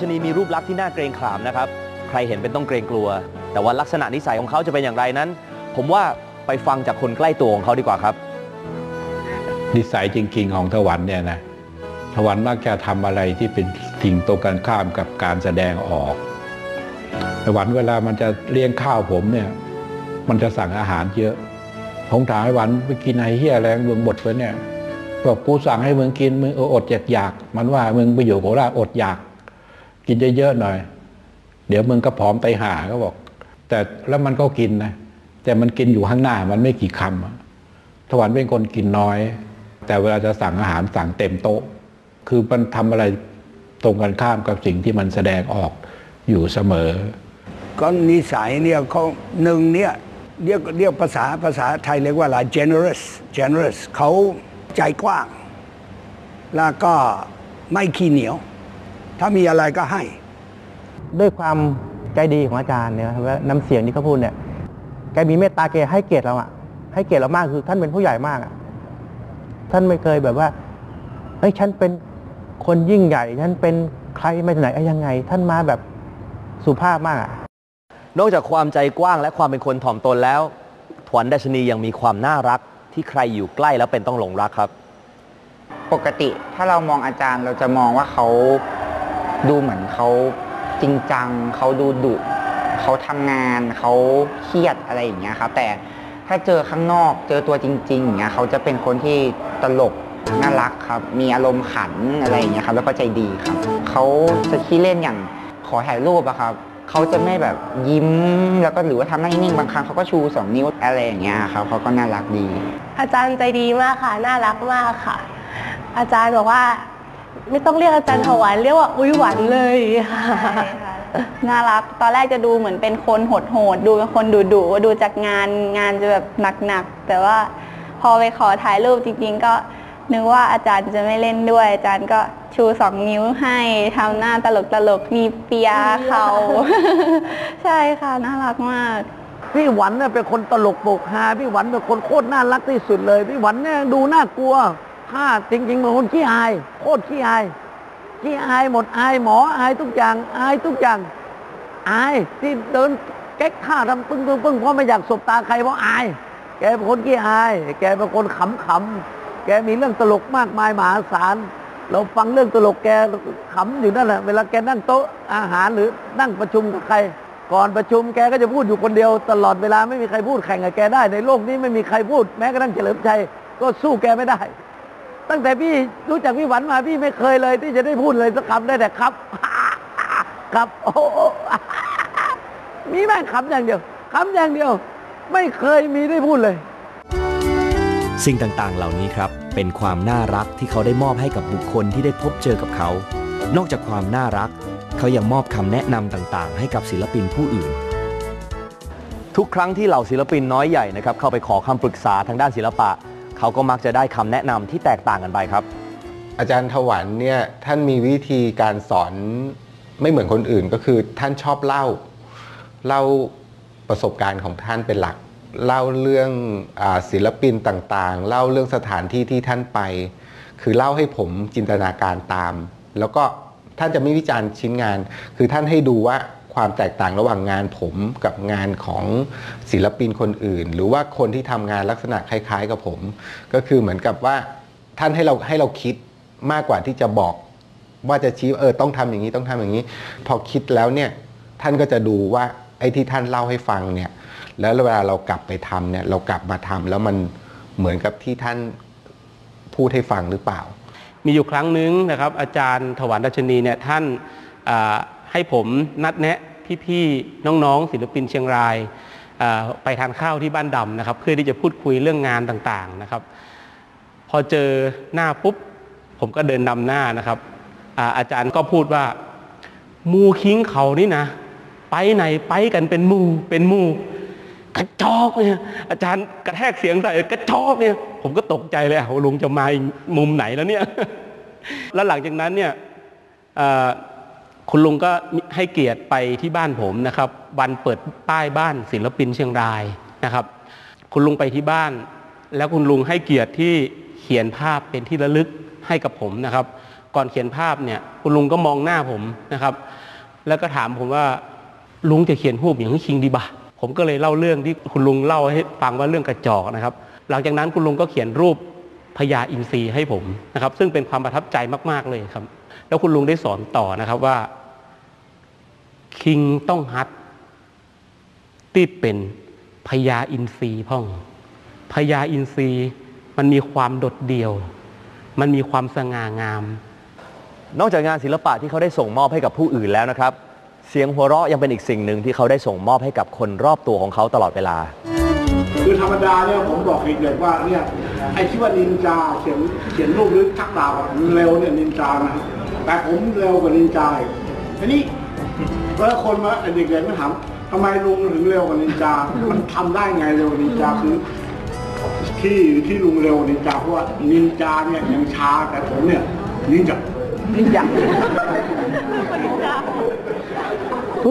ชนีมีรูปลักษณ์ที่น่าเกรงขามนะครับ ใครเห็นเป็นต้องเกรงกลัว แต่ว่าลักษณะนิสัยของเขาจะเป็นอย่างไรนั้น ผมว่าไปฟังจากคนใกล้ตัวของเขาดีกว่าครับ นิสัยจริง ๆ ของถวันเนี่ยนะถวันมักจะทำอะไรที่เป็นสิ่งตรงกันข้ามกับการแสดงออกถวันเวลามันจะเลี้ยงข้าวผมเนี่ยมันจะสั่งอาหารเยอะ ผมถามไอ้วันไปกินไอ้เฮียอะไรมึงหมดไปเนี่ยบอกกูสั่งให้มึงกินมึงเอออดอยากอยากมันว่ามึงไปอยู่โคราชอดอยาก กินเยอะๆหน่อย เดี๋ยวมึงก็ผอมไปหาก็บอก แต่แล้วมันก็กินนะ แต่มันกินอยู่ข้างหน้ามันไม่กี่คำอะถวันเป็นคนกินน้อย แต่เวลาจะสั่งอาหารสั่งเต็มโต๊ะ คือมันทำอะไรตรงกันข้ามกับสิ่งที่มันแสดงออกอยู่เสมอ ก็นิสัยเนี่ยเขาหนึ่งเนี่ยเรียกเรียกภาษาภาษาไทยเรียกว่าอะไร generous generous เขาใจกว้าง แล้วก็ไม่ขี้เหนียว ถ้ามีอะไรก็ให้ ด้วยความใจดีของอาจารย์เนี่ยนะครับว่าน้ำเสียงที่เขาพูดเนี่ยแกมีเมตตาแกให้เกียรติเราอะให้เกียรติเรามากคือท่านเป็นผู้ใหญ่มากอะท่านไม่เคยแบบว่าเฮ้ยฉันเป็นคนยิ่งใหญ่ ฉันเป็นใครมาจากไหนอะยังไง ท่านมาแบบสุภาพมากอะนอกจากความใจกว้างและความเป็นคนถ่อมตนแล้ว ถวันดัชนียังมีความน่ารักที่ใครอยู่ใกล้แล้วเป็นต้องหลงรักครับ ปกติถ้าเรามองอาจารย์เราจะมองว่าเขา ดูเหมือนเขาจริงจังเขาดูดุเขาทำงานเขาเครียดอะไรอย่างเงี้ยครับ แต่ถ้าเจอข้างนอกเจอตัวจริงๆอย่างเงี้ยเขาจะเป็นคนที่ตลกน่ารักครับ มีอารมณ์ขันอะไรอย่างเงี้ยครับ แล้วก็ใจดีครับเขาจะขี้เล่นอย่างขอถ่ายรูปอะครับเขาจะไม่แบบยิ้มแล้วก็หรือว่าทำหน้านิ่งๆบางครั้งเขาก็ชูสองนิ้วอะไรอย่างเงี้ยครับเขาก็น่ารักดี อาจารย์ใจดีมากค่ะ น่ารักมากค่ะ อาจารย์บอกว่า ไม่ต้องเรียกอาจารย์ถวันเรียกว่าอุ้ยหวันเลยค่ะน่ารัก ตอนแรกจะดูเหมือนเป็นคนโหดโหดๆดูเป็นคนดุดุๆดูจากงานงานจะแบบหนักๆแต่ว่าพอไปขอถ่ายรูปจริง ๆ ก็นึกว่าอาจารย์จะไม่เล่นด้วย อาจารย์ก็ชูสองนิ้วให้ทำหน้าตลกตลกๆมีเปียเขาใช่ค่ะน่ารักมาก พี่หวันเนี่ยเป็นคนตลกโปกฮาพี่หวันเป็นคนโคตรน่ารักที่สุดเลย พี่หวันเนี่ยดูน่ากลัว ถ้าจริงๆเป็นคนขี้อายโคตรขี้อายขี้อายหมดอายหมออายทุกอย่างอายทุกอย่างอายที่เดินแก๊กท่าทำปึ้งปึ้งปึ้งเพราะไม่อยากสบตาใครเพราะอาย แกเป็นคนขี้อาย แกเป็นคนขำขำๆแกมีเรื่องตลกมากมายมหาศาลเราฟังเรื่องตลกแกขำอยู่นั่นแหละเวลาแกนั่งโต๊ะอาหารหรือนั่งประชุมกับใคร ก่อนประชุมแกก็จะพูดอยู่คนเดียว ตลอดเวลาไม่มีใครพูดแข่งกับแกได้ ในโลกนี้ไม่มีใครพูดแม้กระทั่งเฉลิมชัยก็สู้แกไม่ได้ ตั้งแต่พี่รู้จักพี่หวันมาพี่ไม่เคยเลย ที่จะได้พูดเลยสักคำได้แต่ครับ ครับโอ้โหมีแม่งคำอย่างเดียวคำอย่างเดียว ไม่เคยมีได้พูดเลย สิ่งต่างๆ เหล่านี้ครับ เป็นความน่ารักที่เขาได้มอบให้กับบุคคลที่ได้พบเจอกับเขา นอกจากความน่ารัก เขายังมอบคำแนะนำต่างๆ ให้กับศิลปินผู้อื่นทุกครั้งที่เหล่าศิลปินน้อยใหญ่นะครับเข้าไปขอคำปรึกษาทางด้านศิลปะ เขาก็มักจะได้คำแนะนำที่แตกต่างกันไปครับ อาจารย์ถวันเนี่ยท่านมีวิธีการสอนไม่เหมือนคนอื่นก็คือท่านชอบเล่าเล่าประสบการณ์ของท่านเป็นหลัก เล่าเรื่องอศิลปินต่างๆ เล่าเรื่องสถานที่ที่ท่านไป คือเล่าให้ผมจินตนาการตาม แล้วก็ท่านจะไม่วิจารณ์ชิ้นงาน คือท่านให้ดูว่า ความแตกต่างระหว่างงานผมกับงานของศิลปินคนอื่น หรือว่าคนที่ทำงานลักษณะคล้าย ๆ กับผม ก็คือเหมือนกับว่าท่านให้เราให้เราคิดมากกว่าที่จะบอก ว่าจะชี้เออต้องทำอย่างนี้ต้องทำอย่างนี้ พอคิดแล้วเนี่ยท่านก็จะดูว่าไอ้ที่ท่านเล่าให้ฟังเนี่ยแล้วเวลาเรากลับไปทำเนี่ยเรากลับมาทำแล้วมันเหมือนกับที่ท่านพูดให้ฟังหรือเปล่า มีอยู่ครั้งหนึ่งนะครับ อาจารย์ถวันดัชนีเนี่ยท่านให้ผมนัดแนะ พี่ๆน้องๆ ศิลปินเชียงรายไปทานข้าวที่บ้านดำนะครับ เพื่อที่จะพูดคุยเรื่องงานต่างๆนะครับ พอเจอหน้าปุ๊บ ผมก็เดินนำหน้านะครับอาอาจารย์ก็พูดว่า มูคิงเขานี่นะ ไปไหนไปกันเป็นมูเป็นมูกระจอกเนี่ยอาจารย์กระแทกเสียงใส่กระจอกเนี่ย ผมก็ตกใจเลยอะลุงจะมามุมไหนแล้วเนี่ย แล้วหลังจากนั้นเนี่ย คุณลุงก็ให้เกียรติไปที่บ้านผมนะครับ วันเปิดป้ายบ้านศิลปินเชียงรายนะครับ คุณลุงไปที่บ้าน แล้วคุณลุงให้เกียรติที่เขียนภาพเป็นที่ระลึกให้กับผมนะครับ ก่อนเขียนภาพเนี่ย คุณลุงก็มองหน้าผมนะครับ แล้วก็ถามผมว่าลุงจะเขียนรูปอย่างนี้คิงดีบ่ะผมก็เลยเล่าเรื่องที่คุณลุงเล่าให้ฟังว่าเรื่องกระจอกนะครับ หลังจากนั้นคุณลุงก็เขียนรูปพญาอินทรีให้ผมนะครับ ซึ่งเป็นความประทับใจมาก ๆเลยครับ แล้วคุณลุงได้สอนต่อนะครับว่า คิงต้องฮัดที่เป็นพญาอินทรีพ่องพญาอินทรีมันมีความโดดเดี่ยว มันมีความสง่างาม นอกจากงานศิลปะที่เขาได้ส่งมอบให้กับผู้อื่นแล้วนะครับ เสียงหัวเราะยังเป็นอีกสิ่งหนึ่งที่เขาได้ส่งมอบให้กับคนรอบตัวของเขาตลอดเวลา คือธรรมดาเนี่ยผมบอกเด็กๆว่าเนี่ยไอ้ที่ว่านินจาเขียนเขียนรูปหรือทักดาบอะเร็วเนี่ยนินจานะ แต่ผมเร็วกว่านินจาอีกทีนี้เวลาคนมาไอ้เด็กๆมาถามทำไมลุงถึงเร็วกว่านินจา มันทำได้ไงเร็วกว่านินจาคือ ที่ที่ลุงเร็วกว่านินจาเพราะว่านินจาเนี่ยยังช้าแต่ผมเนี่ยนินจา นิยาม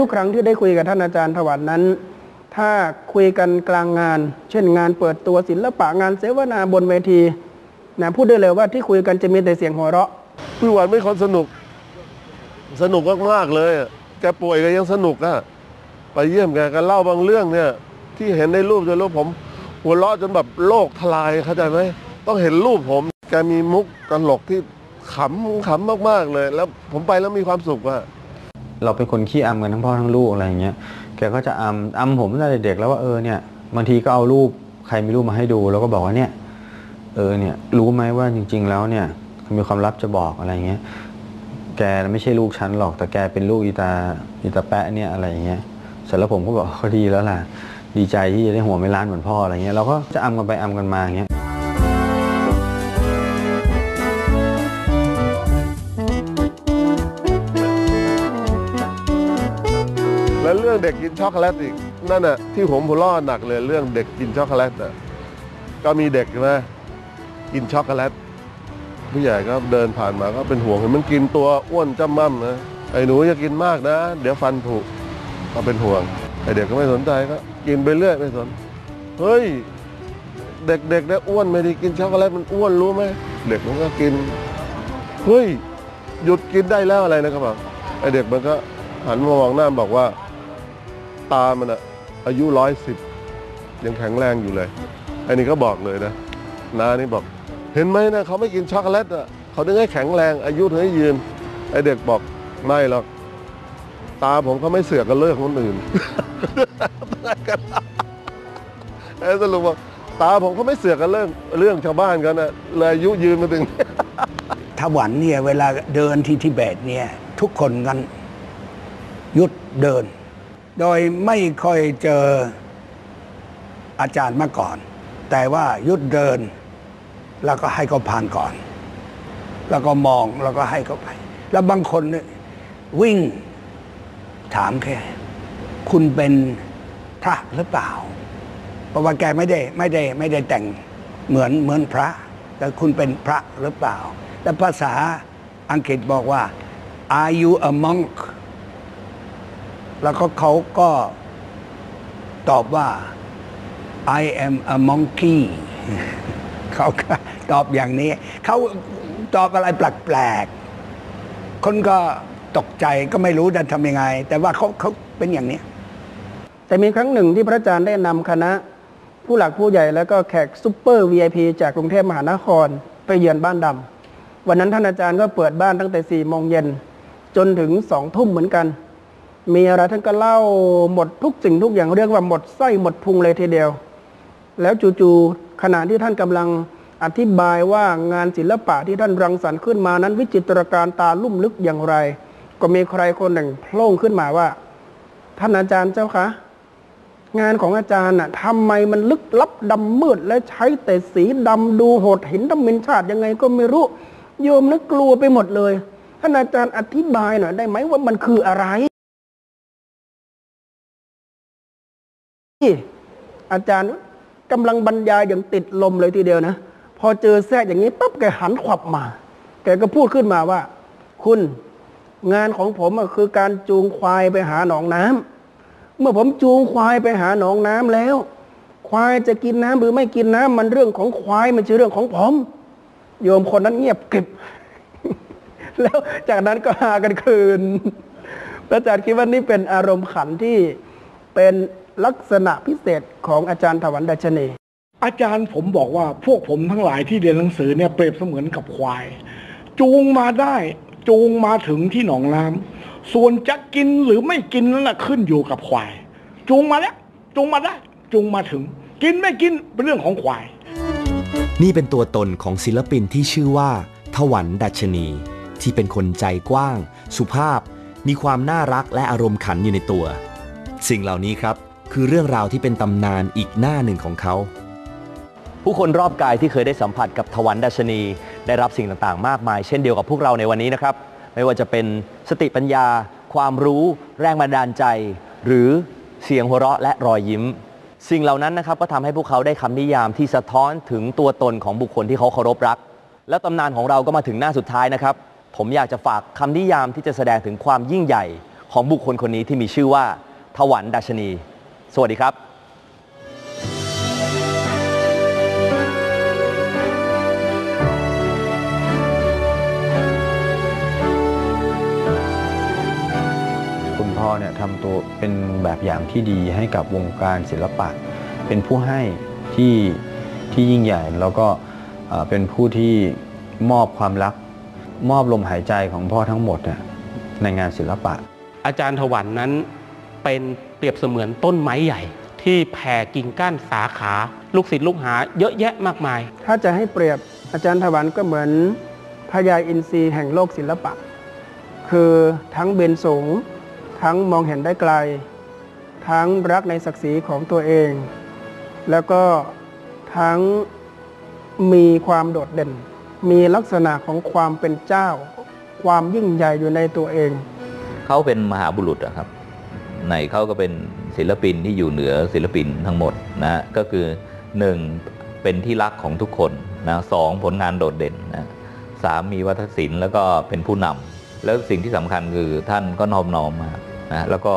ทุกๆ ครั้งที่ได้คุยกับท่านอาจารย์ถวันนั้น ถ้าคุยกันกลางงาน เช่นงานเปิดตัวศิลปะงานเสวนาบนเวทีนะพูดได้เลยว่าที่คุยกันจะมีแต่เสียงหัวเราะ พี่หวานไม่คนสนุก สนุกมากๆเลยแกป่วยก็ยังสนุกอะไปเยี่ยมแกก็เล่าบางเรื่องเนี่ย ที่เห็นในรูปจนรูปผม หัวเราะจนแบบโลกทลายเข้าใจไหมต้องเห็นรูปผม แกมีมุกตลกที่ขำขำมากๆเลย แล้วผมไปแล้วมีความสุขอะเราเป็นคนขี้อำกันทั้งพ่อทั้งลูกอะไรอย่างเงี้ยแกก็จะอำอำผมตั้งแต่เด็กแล้วว่าเออเนี่ยบางทีก็เอารูปใครมีรูปมาให้ดู แล้วก็บอกว่าเนี่ยเออเนี่ยรู้ไหมว่าจริง ๆ แล้วเนี่ย มีความลับจะบอกอะไรเงี้ย แกไม่ใช่ลูกฉันหรอก แต่แกเป็นลูกอีตาอีตาแปะเนี่ยอะไรเงี้ย เสร็จแล้วผมก็บอกเขาดีแล้วล่ะ ดีใจที่จะได้หัวไม่ล้านเหมือนพ่ออะไรเงี้ย เราก็จะอำกันไปอำกันมาอย่างเงี้ยแล้วเรื่องเด็กกินช็อกโกแลตอีกนั่นน่ะที่ผมหัวเราะหนักเลยเรื่องเด็กกินช็อกโกแลตอะก็มีเด็กใช่ไหมกินช็อกโกแลต ผู้ใหญ่ก็เดินผ่านมาก็เป็นห่วงเห็นมันกินตัวอ้วนจ้ำม่ำนะไอ้หนูอย่ากินมากนะ เดี๋ยวฟันผุก็เป็นห่วงไอ้เด็กก็ไม่สนใจก็กินไปเรื่อยไม่สนเฮ้ยเด็กๆเนี่ยอ้วนไม่ได้กินช็อกโกแลตมันอ้วนรู้ไหมเด็กมันก็กินเฮ้ยหยุดกินได้แล้วอะไรนะครับไอ้เด็กมันก็หันมามองหน้าบอกว่า ตามันอะอายุร้อยสิบยังแข็งแรงอยู่เลยไอ้นี่ก็บอกเลยนะนานี่บอก เห็นไหมนะเขาไม่กินช็อกโกแลตอะเขาถึงให้แข็งแรงอายุถึงให้ยืน ไอเด็กบอกไม่หรอก ตาผมเขาไม่เสือกกันเลิกคนอื่นไอ้สรุปว่าตาผมเขาไม่เสือกกันเรื่องเรื่องชาวบ้านกันนะเลยอายุยืนมาถึงถวันเนี่ยเวลาเดินที่ทิเบตเนี่ยทุกคนกันหยุดเดิน โดยไม่ค่อยเจออาจารย์มาก่อน แต่ว่ายุดเดิน แล้วก็ให้เขาผ่านก่อน แล้วก็มองแล้วก็ให้เขาไป แล้วบางคนเนี่ยวิ่งถามแค่ คุณเป็นพระหรือเปล่า เพราะว่าแกไม่ได้ไม่ได้ไม่ได้แต่งเหมือนเหมือนพระ แต่คุณเป็นพระหรือเปล่า แล้วภาษาอังกฤษบอกว่า are you a monk แล้วก็เขาก็ตอบว่า I am a monkey เขาก็ตอบอย่างนี้ เขาตอบอะไรแปลกๆ คนก็ตกใจก็ไม่รู้จะทำยังไง แต่ว่าเขาเขาเป็นอย่างนี้ แต่มีครั้งหนึ่งที่พระอาจารย์ได้นำคณะ ผู้หลักผู้ใหญ่แล้วก็แขกซูเปอร์ VIP จากกรุงเทพมหานครไปเยือนบ้านดำวันนั้นท่านอาจารย์ก็เปิดบ้านตั้งแต่4ี่โมงเย็นจนถึงสองทุ่มเหมือนกัน มีอะไรท่านก็เล่าหมดทุกสิ่งทุกอย่างเรียกว่าหมดไส้หมดพุงเลยทีเดียว แล้วจู่ๆ ขณะที่ท่านกำลังอธิบายว่างานศิลปะที่ท่านรังสรรค์ขึ้นมานั้น วิจิตรการตาลุ่มลึกอย่างไร ก็มีใครคนหนึ่งโผล่ขึ้นมาว่า ท่านอาจารย์เจ้าคะ งานของอาจารย์น่ะทำไมมันลึกลับดำมืด และใช้แต่สีดำดูโหดเห็นดำเมนชาติยังไงก็ไม่รู้โยมนึกกลัวไปหมดเลย ท่านอาจารย์อธิบายหน่อยได้ไหมว่ามันคืออะไร อาจารย์ กำลังบรรยายอย่างติดลมเลยทีเดียวนะ พอเจอแทรกอย่างนี้ปั๊บแกหันขวับมา แกก็พูดขึ้นมาว่า คุณงานของผมคือการจูงควายไปหาหนองน้ำเมื่อผมจูงควายไปหาหนองน้ำแล้ว ควายจะกินน้ำหรือไม่กินน้ำมันเรื่องของควายมันใช่อเรื่องของผม โยมคนนั้นเงียบกริบ แล้วจากนั้นก็หากันคืนแล้วอาจารย์คิดว่านี่เป็นอารมณ์ขันที่เป็น ลักษณะพิเศษของอาจารย์ถวันดัชนีอาจารย์ผมบอกว่าพวกผมทั้งหลายที่เรียนหนังสือเนี่ยเปรียบเสมือนกับควาย จูงมาได้จูงมาถึงที่หนองน้ำส่วนจะกินหรือไม่กินนั่นแหละขึ้นอยู่กับควาย จูงมาแล้วจูงมาได้จูงมาถึง กินไม่กินเป็นเรื่องของควาย นี่เป็นตัวตนของศิลปินที่ชื่อว่า ถวันดัชนี ที่เป็นคนใจกว้าง สุภาพ มีความน่ารักและอารมณ์ขันอยู่ในตัว สิ่งเหล่านี้ครับ คือเรื่องราวที่เป็นตำนานอีกหน้าหนึ่งของเขา ผู้คนรอบกายที่เคยได้สัมผัสกับทวันดัชนี ได้รับสิ่งต่างๆ มากมาย เช่นเดียวกับพวกเราในวันนี้นะครับ ไม่ว่าจะเป็นสติปัญญา ความรู้แรงบันดาลใจ หรือเสียงหัวเราะและรอยยิ้ม สิ่งเหล่านั้นนะครับก็ทำให้พวกเขาได้คำนิยามที่สะท้อนถึงตัวตนของบุคคลที่เขาเคารพรัก แล้วตำนานของเราก็มาถึงหน้าสุดท้ายนะครับ ผมอยากจะฝากคำนิยามที่จะแสดงถึงความยิ่งใหญ่ของบุคคลคนนี้ที่มีชื่อว่าทวันดัชนี สวัสดีครับคุณพ่อเนี่ยทำตัวเป็นแบบอย่างที่ดีให้กับวงการศิลปะ เป็นผู้ให้ที่ที่ยิ่งใหญ่ แล้วก็เป็นผู้ที่มอบความรัก มอบลมหายใจของพ่อทั้งหมดเนี่ยในงานศิลปะ อาจารย์ถวันนั้น เป็นเปรียบเสมือนต้นไม้ใหญ่ ที่แผ่กิ่งก้านสาขา ลูกศิษย์ลูกหาเยอะแยะมากมาย ถ้าจะให้เปรียบอาจารย์ถวันก็เหมือนพญาอินทรีย์แห่งโลกศิลปะ คือทั้งเบนสูง ทั้งมองเห็นได้ไกล ทั้งรักในศักดิ์ศรีของตัวเอง แล้วก็ทั้งมีความโดดเด่น มีลักษณะของความเป็นเจ้า ความยิ่งใหญ่อยู่ในตัวเอง เขาเป็นมหาบุรุษอะครับ ในเขาก็เป็นศิลปินที่อยู่เหนือศิลปินทั้งหมดนะก็คือหนึ่งเป็นที่รักของทุกคนนะสองผลงานโดดเด่นนะสามมีวัฒนศิลป์แล้วก็เป็นผู้นำแล้วสิ่งที่สำคัญคือท่านก็นอบน้อมมานะแล้วก็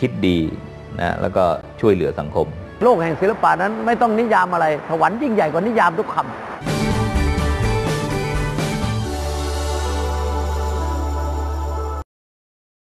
คิดดีนะแล้วก็ช่วยเหลือสังคม โลกแห่งศิลปะนั้นไม่ต้องนิยามอะไรถวันยิ่งใหญ่กว่านิยามทุกคำ